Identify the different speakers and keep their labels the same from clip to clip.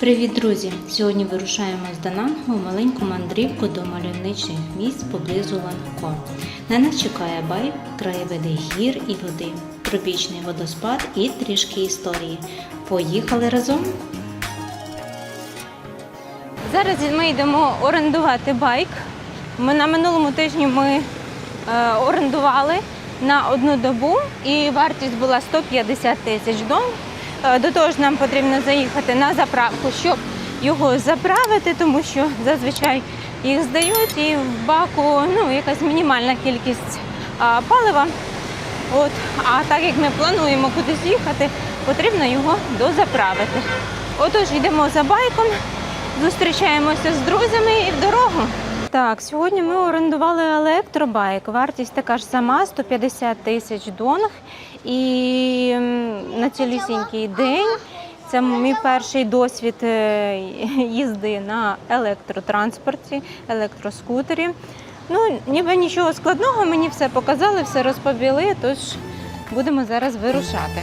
Speaker 1: Привіт, друзі! Сьогодні вирушаємо з Данангу у маленьку мандрівку до мальовничих місць поблизу Ланко. На нас чекає байк, краєвиди гір і води, тропічний водоспад і трішки історії. Поїхали разом!
Speaker 2: Зараз ми йдемо орендувати байк. Ми на минулому тижні ми е, орендували на одну добу і вартість була 150 тисяч дон. Е, до того ж, нам потрібно заїхати на заправку, щоб його заправити, тому що зазвичай їх здають і в баку ну, якась мінімальна кількість палива. От, а так як ми плануємо кудись їхати, потрібно його дозаправити. Отож, йдемо за байком, зустрічаємося з друзями і в дорогу. Так, сьогодні ми орендували електробайк. Вартість така ж сама 150 тисяч донг. І на цілісінький день це мій перший досвід е, їзди на електротранспорті, електроскутері. Ну, ніби нічого складного, мені все показали, все розповіли, тож будемо зараз вирушати.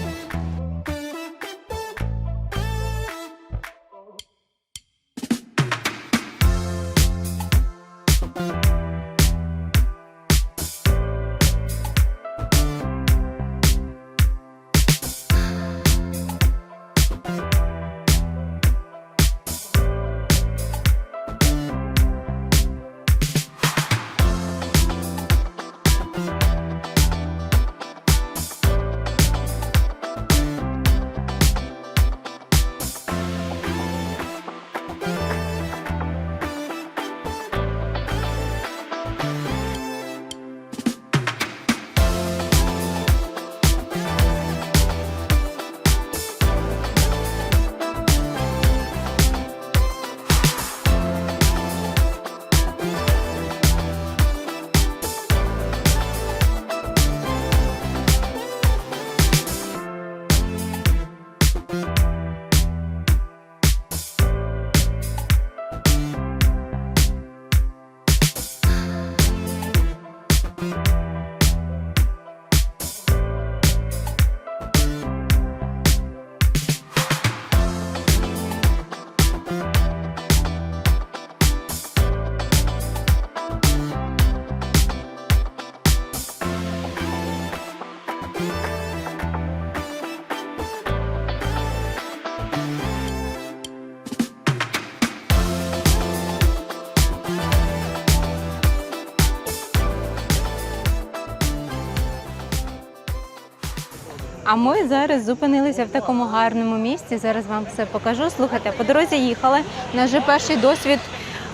Speaker 2: А ми зараз зупинилися в такому гарному місці. Зараз вам все покажу. Слухайте, по дорозі їхали. У нас вже перший досвід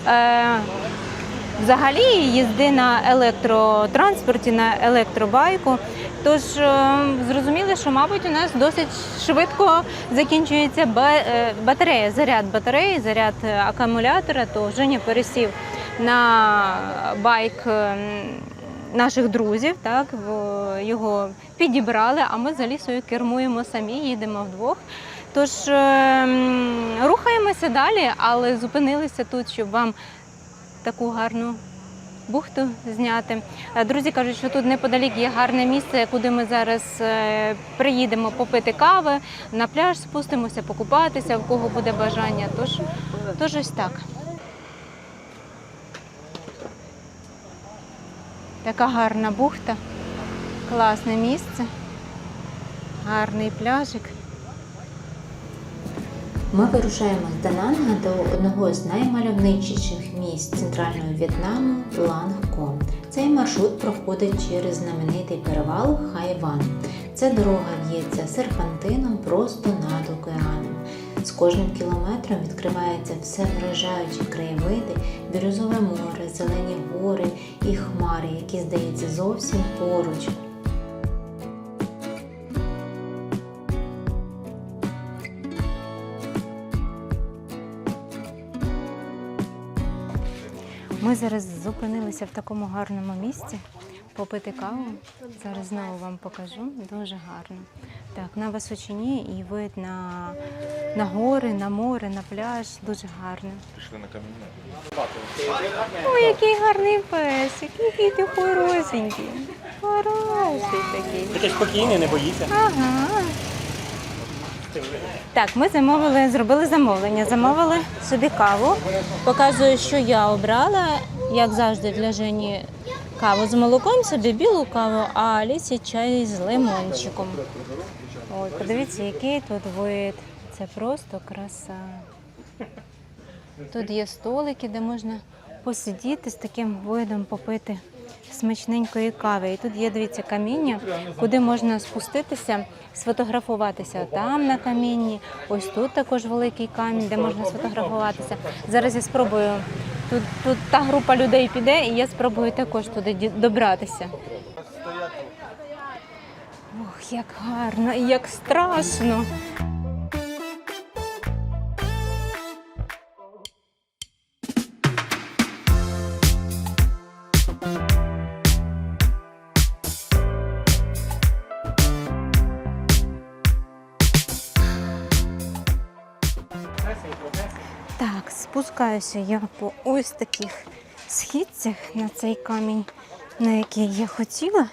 Speaker 2: е, взагалі їзди на електротранспорті, на електробайку. Тож е, зрозуміли, що, мабуть, у нас досить швидко закінчується е, батарея, заряд батареї, заряд акумулятора. То Женя пересів на байк. Наших друзів, так його підібрали, а ми за лісою кермуємо самі, їдемо вдвох. Тож е, рухаємося далі, але зупинилися тут, щоб вам таку гарну бухту зняти. Е, Друзі кажуть, що тут неподалік є гарне місце, куди ми зараз е, приїдемо попити кави, на пляж спустимося, покупатися, в кого буде бажання. Тож, тож ось так. Така гарна бухта, класне місце, гарний пляжик.
Speaker 1: Ми вирушаємо з Дананга до одного з наймальовничіших місць центрального В'єтнаму Лангко. Цей маршрут проходить через знаменитий перевал Хайван. Ця дорога в'ється серпантином просто над океаном. З кожним кілометром відкриваються все вражаючі краєвиди, бірюзове море, зелені гори і хмари, які здається зовсім поруч.
Speaker 2: Ми зараз зупинилися в такому гарному місці попити каву. Зараз знову вам покажу. Дуже гарно. Так, на височині і вид на, на гори, на море, на пляж. Дуже гарно.
Speaker 3: Пішли на каміння.
Speaker 2: Ой, який гарний песик, який ти хорошенький. Хороший такий.
Speaker 4: Такий спокійний, не боїться.
Speaker 2: Ага. Так, ми замовили, зробили замовлення. Замовили собі каву. Показую, що я обрала, як завжди для Жені каву з молоком, собі білу каву, а Алісі чай з лимончиком. Ой, подивіться, який тут вид. Це просто краса. Тут є столики, де можна посидіти з таким видом, попити смачненької кави. І тут є, дивіться, каміння, куди можна спуститися, сфотографуватися. Там на камінні, ось тут також великий камінь, де можна сфотографуватися. Зараз я спробую. Тут, тут та група людей піде, і я спробую також туди добратися. Ох, як гарно і як страшно. Так, спускаюся я по ось таких східцях на цей камінь, на який я хотіла.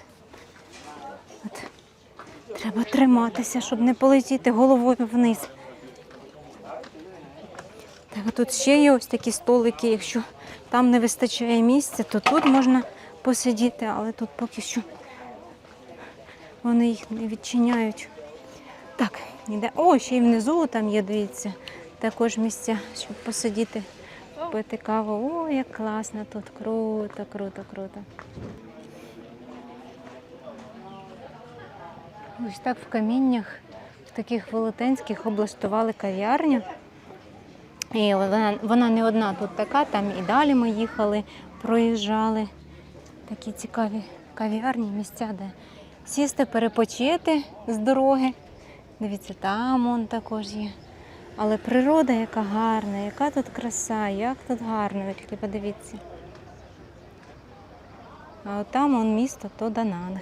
Speaker 2: Треба триматися, щоб не полетіти головою вниз. Так, тут ще є ось такі столики. Якщо там не вистачає місця, то тут можна посидіти, але тут поки що вони їх не відчиняють. Так, ніде. О, ще й внизу там є, дивіться, також місця, щоб посидіти, пити каву. О, як класно тут. Круто, круто, круто. Ось так в каміннях, в таких велетенських облаштували кав'ярню. І вона, вона не одна тут така, там і далі ми їхали, проїжджали. Такі цікаві кав'ярні, місця, де сісти, перепочити з дороги. Дивіться, там он також є. Але природа яка гарна, яка тут краса, як тут гарно, ви тільки подивіться. А от там он місто Тодананг.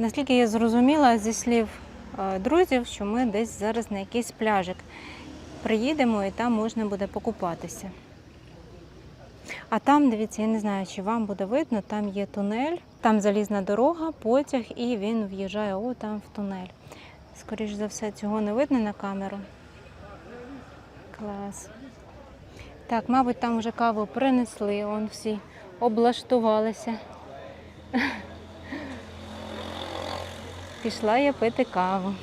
Speaker 2: Наскільки я зрозуміла зі слів е, друзів, що ми десь зараз на якийсь пляжик приїдемо і там можна буде покупатися. А там, дивіться, я не знаю, чи вам буде видно, там є тунель, там залізна дорога, потяг, і він в'їжджає о, там в тунель. Скоріше за все, цього не видно на камеру. Клас. Так, мабуть, там вже каву принесли, он всі облаштувалися. Пішла я пити каву.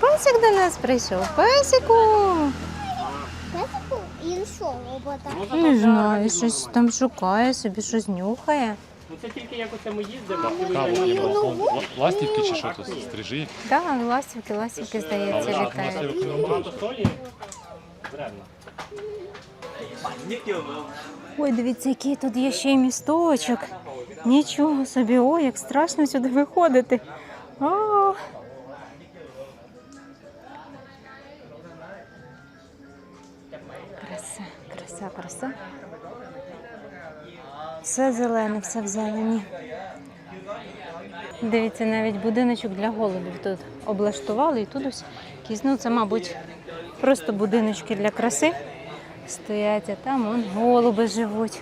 Speaker 2: Песик до нас прийшов. Песику!
Speaker 3: Песику і що, робота?
Speaker 2: Не знаю, щось там шукає, собі щось нюхає.
Speaker 4: Ну це тільки як оце ми їздимо. і
Speaker 3: Каву
Speaker 4: ви-
Speaker 3: не було.
Speaker 5: Ла- Ластівки чи що то стрижі?
Speaker 2: Так, ластівки, ластівки, здається, літають.
Speaker 4: Багато солі.
Speaker 2: Ой, дивіться, який тут є ще й місточок. Нічого собі, ой, як страшно сюди виходити. А. Краса, краса, краса. Все зелене, все в зелені. Дивіться, навіть будиночок для голубів тут облаштували і тут ось якісь, ну це, мабуть, просто будиночки для краси стоять, а там вон голуби живуть.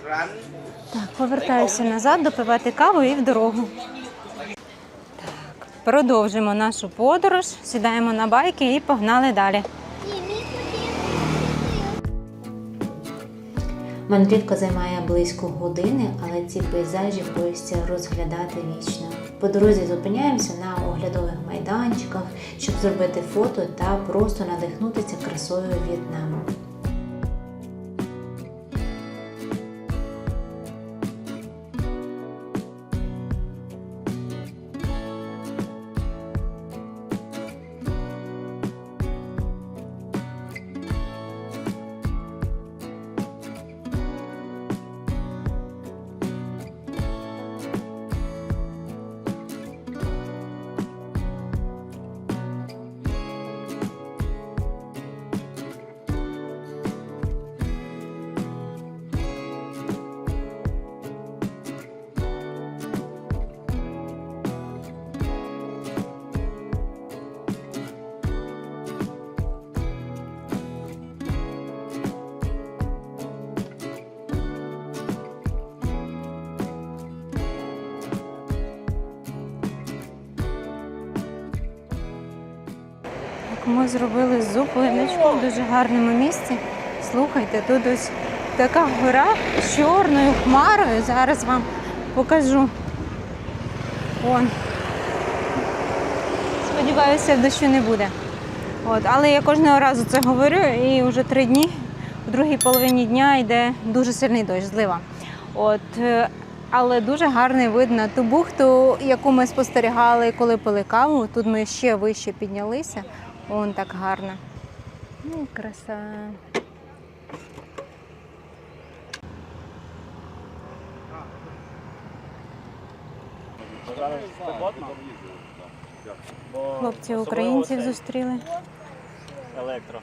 Speaker 2: Так, повертаюся назад, допивати каву і в дорогу. Так, продовжимо нашу подорож, сідаємо на байки і погнали далі.
Speaker 1: Мандрівка займає близько години, але ці пейзажі хочеться розглядати вічно. По дорозі зупиняємося на оглядових майданчиках, щоб зробити фото та просто надихнутися красою В'єтнаму.
Speaker 2: Ми зробили зупиночку в дуже гарному місці. Слухайте, тут ось така гора з чорною хмарою. Зараз вам покажу. Вон. Сподіваюся, дощу не буде. От, але я кожного разу це говорю, і вже три дні, в другій половині дня йде дуже сильний дощ, злива. От, е, але дуже гарний вид на ту бухту, яку ми спостерігали, коли пили каву. Тут ми ще вище піднялися. Вон так гарно. Ну, краса. Хлопці українців зустріли.
Speaker 4: Електро.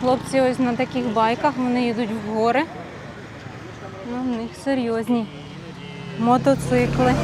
Speaker 2: Хлопці ось на таких байках, вони йдуть в гори. Ну, в них серйозні мотоцикли.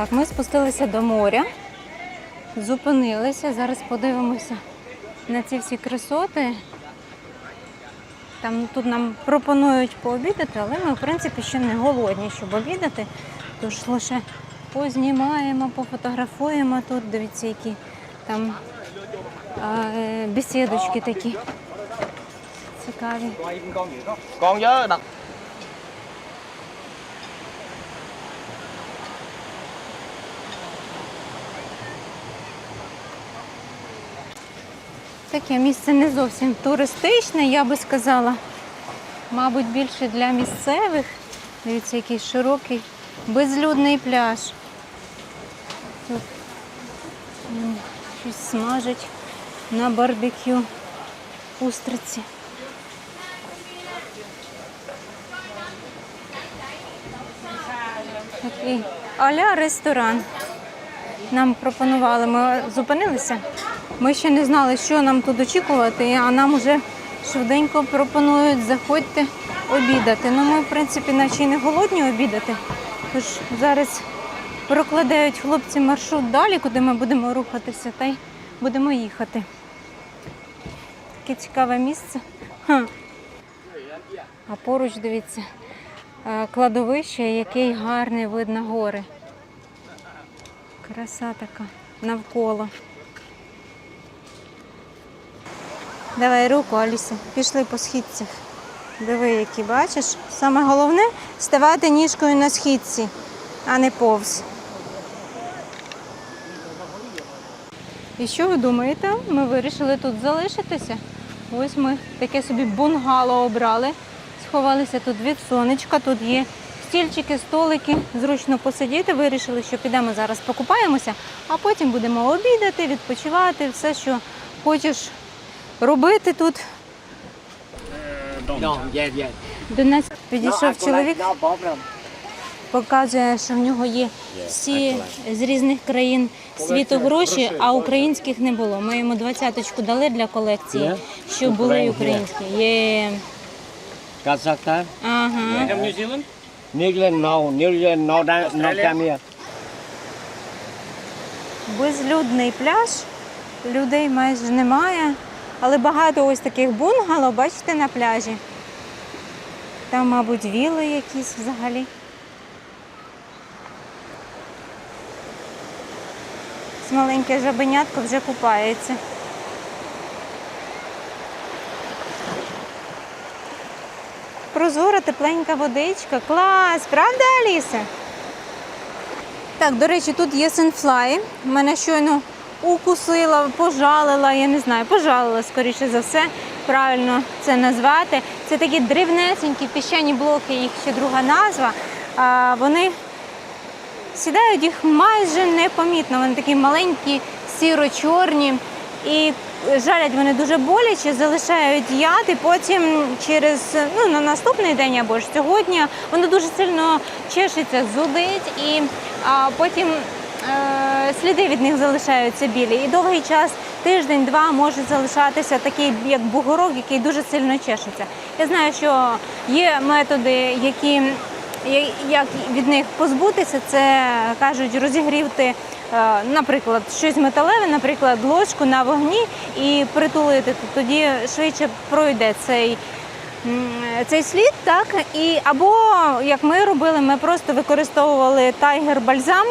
Speaker 2: Так, ми спустилися до моря, зупинилися. Зараз подивимося на ці всі красоти. Там тут нам пропонують пообідати, але ми, в принципі, ще не голодні, щоб обідати. Тож лише познімаємо, пофотографуємо тут. Дивіться, які там е, бесідочки такі цікаві. Таке місце не зовсім туристичне, я би сказала. Мабуть, більше для місцевих. Дивіться, який широкий, безлюдний пляж. Тут щось смажать на барбекю устриці. Такий аля ресторан. Нам пропонували, ми зупинилися. Ми ще не знали, що нам тут очікувати, а нам вже швиденько пропонують заходьте обідати. Ну, ми, в принципі, наче й не голодні обідати. Тож зараз прокладають хлопці маршрут далі, куди ми будемо рухатися, та й будемо їхати. Таке цікаве місце. Ха. А поруч, дивіться, е, кладовище, який гарний вид на гори. Краса така навколо. Давай руку, Аліса. Пішли по східцях. Диви, які бачиш. Саме головне ставати ніжкою на східці, а не повз. І що ви думаєте? Ми вирішили тут залишитися. Ось ми таке собі бунгало обрали. Сховалися тут від сонечка. Тут є стільчики, столики, зручно посидіти. Вирішили, що підемо зараз покупаємося, а потім будемо обідати, відпочивати, все, що хочеш робити тут. До нас підійшов чоловік, показує, що в нього є всі з різних країн світу гроші, а українських не було. Ми йому двадцяточку дали для колекції, щоб були українські. Є. Ага. Безлюдний пляж, людей майже немає, але багато ось таких бунгало, бачите, на пляжі. Там, мабуть, віли якісь взагалі. Маленьке жабенятко вже купається. Прозора, тепленька водичка. Клас, правда, Аліса? Так, до речі, тут є сенфлай. Мене щойно укусила, пожалила, я не знаю, пожалила, скоріше за все, правильно це назвати. Це такі дрібнесенькі піщані блоки, їх ще друга назва. Вони сідають їх майже непомітно. Вони такі маленькі, сіро-чорні. І жалять вони дуже боляче, залишають яд, і потім через ну, на наступний день або ж сьогодні воно дуже сильно чешеться, зудить, і а, потім е, сліди від них залишаються білі. І довгий час, тиждень-два, може залишатися такий як бугорок, який дуже сильно чешеться. Я знаю, що є методи, які як від них позбутися, це кажуть розігрівти, е, наприклад, щось металеве, наприклад, ложку на вогні і притулити. Тоді швидше пройде цей, цей слід, так і або як ми робили, ми просто використовували тайгер бальзам,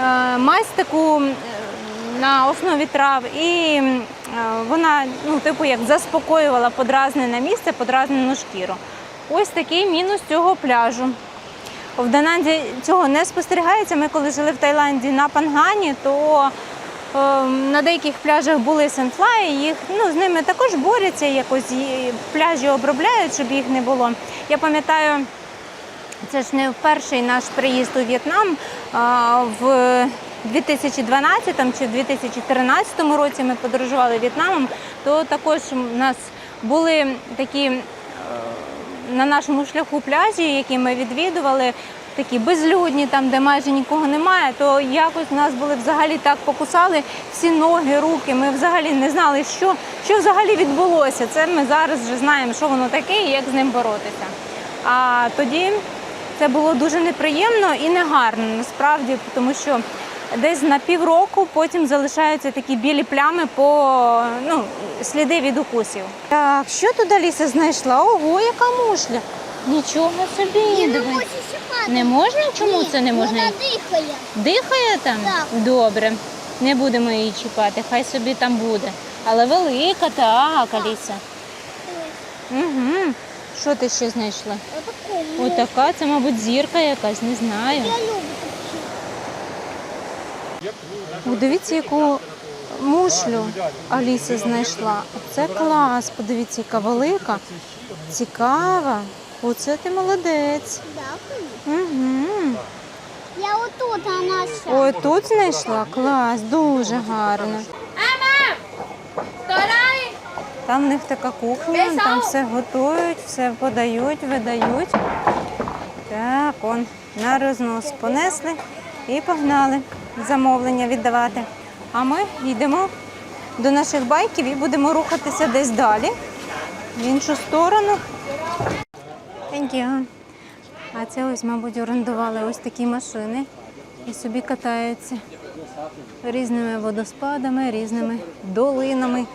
Speaker 2: е, мазь таку м, на основі трав, і е, вона, ну, типу, як заспокоювала подразнене місце, подразнену шкіру. Ось такий мінус цього пляжу. В Дананді цього не спостерігається. Ми коли жили в Таїланді на Пангані, то е, на деяких пляжах були сенфлаї, їх ну, з ними також борються, якось пляжі обробляють, щоб їх не було. Я пам'ятаю, це ж не перший наш приїзд у В'єтнам. В 2012 чи 2013 році ми подорожували В'єтнамом, то також у нас були такі е, на нашому шляху пляжі, які ми відвідували, такі безлюдні, там, де майже нікого немає, то якось нас були взагалі так покусали всі ноги, руки. Ми взагалі не знали, що, що взагалі відбулося. Це ми зараз вже знаємо, що воно таке і як з ним боротися. А тоді це було дуже неприємно і негарно насправді, тому що десь на півроку потім залишаються такі білі плями по ну, сліди від укусів. Так, що тут Аліса знайшла? Ого, яка мушля! Нічого собі.
Speaker 3: І не
Speaker 2: диви. Не можна? Чому це не можна?
Speaker 3: Вона дихає.
Speaker 2: Дихає там?
Speaker 3: Так.
Speaker 2: Добре. Не будемо її чіпати, хай собі там буде. Але велика, так, Аліса. Угу. Що ти ще знайшла? Отака, це, мабуть, зірка якась, не знаю. О, дивіться, яку мушлю Аліса знайшла. Це клас. Подивіться, яка велика. Цікава. Оце ти молодець. Угу.
Speaker 3: Я отут, а наша.
Speaker 2: Ой, тут знайшла? Клас, дуже гарно. Там в них така кухня, там все готують, все подають, видають. Так, он на рознос понесли і погнали замовлення віддавати. А ми йдемо до наших байків і будемо рухатися десь далі, в іншу сторону. Thank you. А це ось, мабуть, орендували ось такі машини і собі катаються різними водоспадами, різними долинами.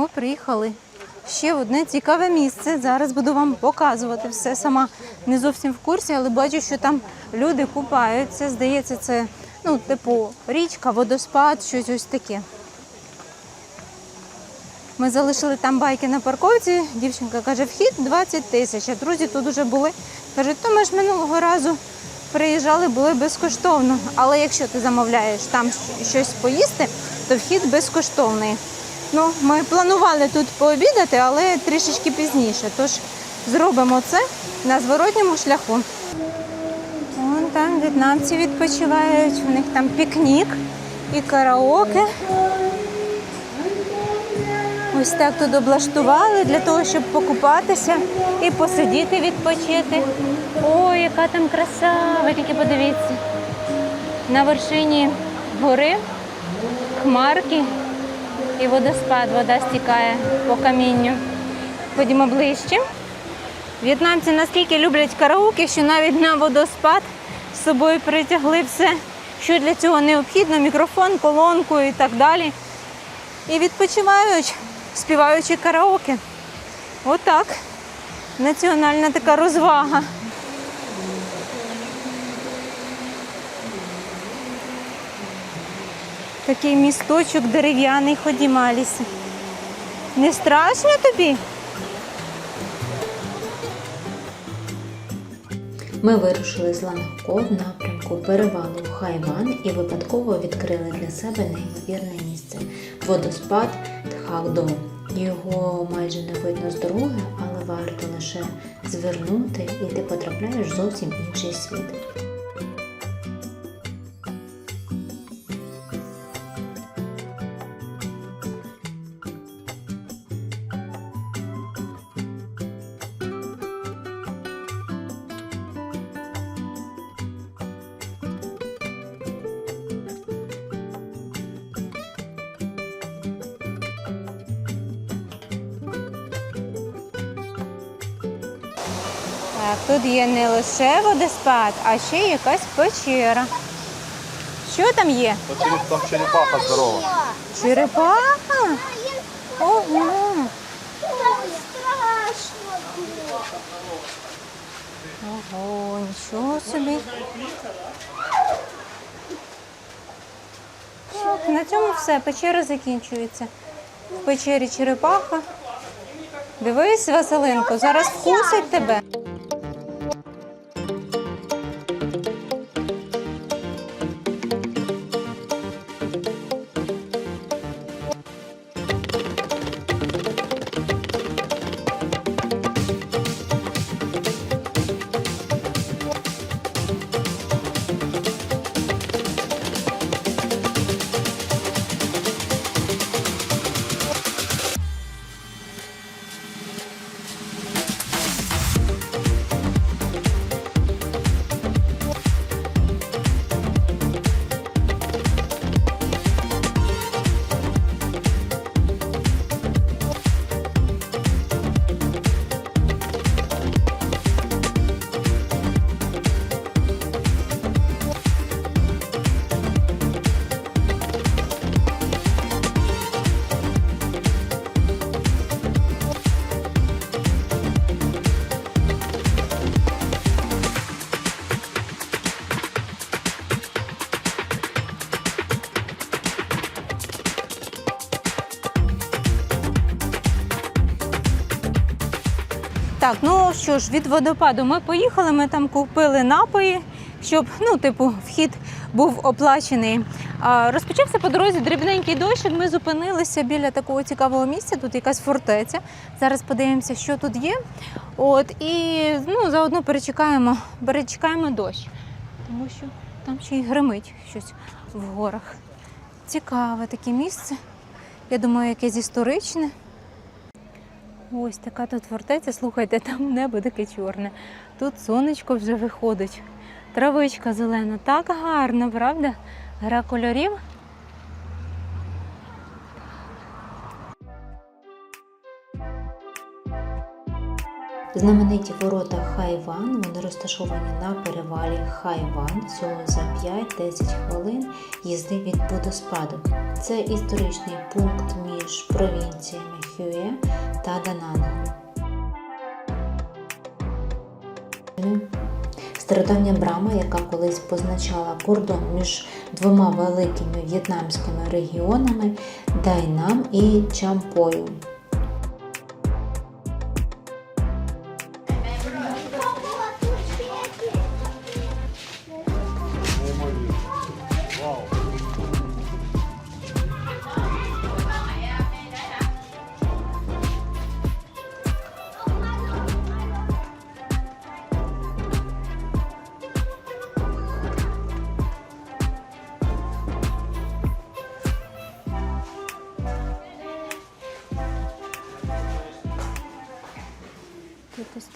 Speaker 2: Ми приїхали ще в одне цікаве місце. Зараз буду вам показувати все. Сама не зовсім в курсі, але бачу, що там люди купаються. Здається, це ну, типу річка, водоспад, щось ось таке. Ми залишили там байки на парковці. Дівчинка каже, вхід 20 тисяч. А друзі тут вже були. Кажуть, то ми ж минулого разу приїжджали, були безкоштовно. Але якщо ти замовляєш там щось поїсти, то вхід безкоштовний. Ну, ми планували тут пообідати, але трішечки пізніше. Тож зробимо це на зворотньому шляху. Вон там в'єтнамці відпочивають, у них там пікнік і караоке. Ось так тут облаштували для того, щоб покупатися і посидіти, відпочити. Ой, яка там краса! Ви тільки подивіться. На вершині гори хмарки і водоспад. Вода стікає по камінню. Ходімо ближче. В'єтнамці наскільки люблять караоке, що навіть на водоспад з собою притягли все, що для цього необхідно: мікрофон, колонку і так далі. І відпочивають, співаючи караоке. Отак. Національна така розвага. Такий місточок дерев'яний, ходімо. Не страшно тобі?
Speaker 1: Ми вирушили з Лангко в напрямку перевалу Хайван і випадково відкрили для себе неймовірне місце водоспад Тхагдо. Його майже не видно з дороги, але варто лише звернути, і ти потрапляєш в зовсім інший світ.
Speaker 2: Є не лише водоспад, а ще й якась печера. Що там є?
Speaker 5: Там черепаха здорова.
Speaker 2: Черепаха? Ого. Ого, нічого собі. Так, на цьому все, печера закінчується. В печері черепаха. Дивись, Василинко, зараз вкусить тебе. Що ж, від водопаду ми поїхали, ми там купили напої, щоб, ну, типу, вхід був оплачений. А, розпочався по дорозі дрібненький дощик. Ми зупинилися біля такого цікавого місця. Тут якась фортеця. Зараз подивимося, що тут є. От і ну, заодно перечекаємо, перечекаємо дощ, тому що там ще й гримить щось в горах. Цікаве таке місце. Я думаю, якесь історичне. Ось така тут фортеця. Слухайте, там небо таке чорне. Тут сонечко вже виходить. Травичка зелена. Так гарно, правда? Гра кольорів.
Speaker 1: Знамениті ворота Хайван, вони розташовані на перевалі Хайван всього за 5-10 хвилин їзди від водоспаду. Це історичний пункт між провінціями Хює та Данангом. Стародавня брама, яка колись позначала кордон між двома великими в'єтнамськими регіонами Дайнам і Чампою.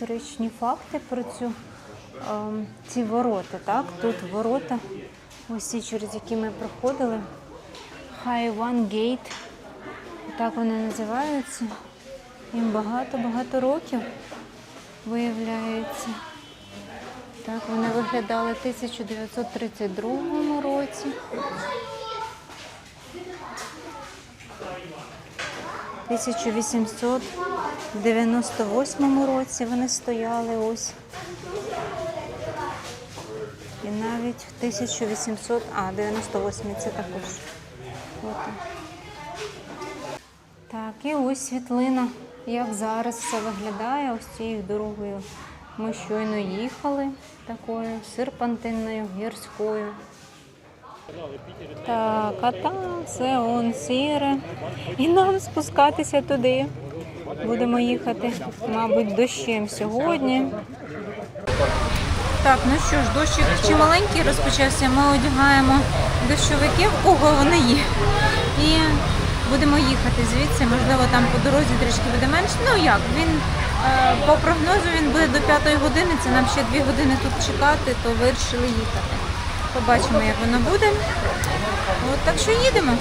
Speaker 2: Історичні факти про цю, ем, ці ворота. Так? Тут ворота, ось через які ми проходили. Хайван Гейт. Так вони називаються. Їм багато-багато років виявляється. Так, вони виглядали в 1932 році. 1898 році вони стояли ось. І навіть в 1800, а 98 це також фото. Так, і ось світлина, як зараз все виглядає ось цією дорогою. Ми щойно їхали такою серпантинною, гірською. Так, а там все он сіре. І нам спускатися туди. Будемо їхати, мабуть, дощем сьогодні. Так, ну що ж, дощик чи маленький розпочався. Ми одягаємо дощовики, в кого вони є. І будемо їхати звідси. Можливо, там по дорозі трішки буде менше. Ну як, він е, по прогнозу він буде до п'ятої години. Це нам ще дві години тут чекати, то вирішили їхати. Побачимо, як воно буде. От так що їдемо.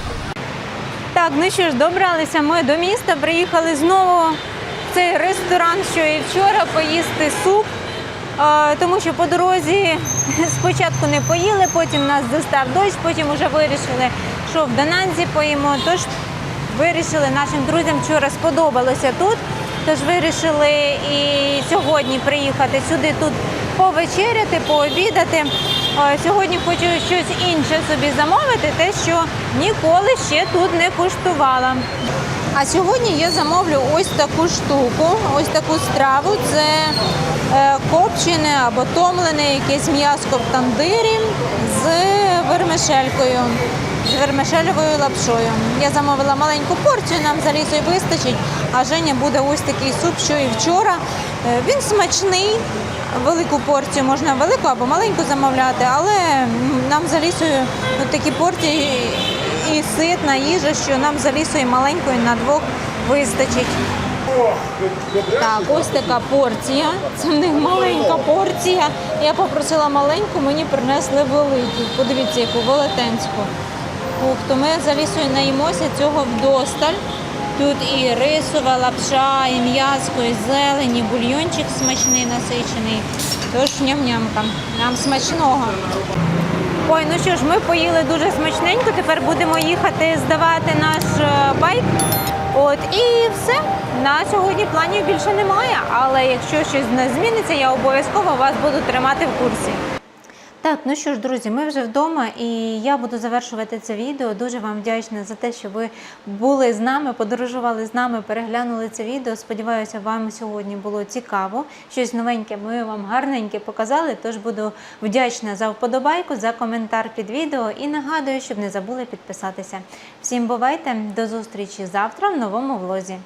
Speaker 2: Так, ну що ж, добралися ми до міста, приїхали знову в цей ресторан, що і вчора поїсти суп. Тому що по дорозі спочатку не поїли, потім нас застав дощ, потім вже вирішили, що в Дананзі поїмо. Тож вирішили нашим друзям вчора сподобалося тут. Тож вирішили і сьогодні приїхати сюди тут повечеряти, пообідати. Е, Сьогодні хочу щось інше собі замовити, те, що ніколи ще тут не куштувала. А сьогодні я замовлю ось таку штуку, ось таку страву. Це е, копчене або томлене якесь м'яско в тандирі з вермишелькою, з вермишелевою лапшою. Я замовила маленьку порцію, нам за лісою вистачить, а Женя буде ось такий суп, що і вчора. Е, Він смачний, велику порцію можна велику або маленьку замовляти, але нам за такі порції і ситна їжа, що нам за маленькою на двох вистачить. Так, ось така порція. Це в них маленька порція. Я попросила маленьку, мені принесли велику. Подивіться, яку велетенську. Ух, то ми за лісою наїмося цього вдосталь. Тут і рисова лапша, і м'яско, і зелені, бульйончик смачний, насичений. Тож ням-нямка. Нам смачного. Ой, ну що ж, ми поїли дуже смачненько. Тепер будемо їхати здавати наш е, байк. От і все. На сьогодні планів більше немає. Але якщо щось не зміниться, я обов'язково вас буду тримати в курсі. Так, ну що ж, друзі, ми вже вдома, і я буду завершувати це відео. Дуже вам вдячна за те, що ви були з нами, подорожували з нами, переглянули це відео. Сподіваюся, вам сьогодні було цікаво. Щось новеньке ми вам гарненьке показали. Тож буду вдячна за вподобайку, за коментар під відео і нагадую, щоб не забули підписатися. Всім бувайте, до зустрічі завтра в новому влозі.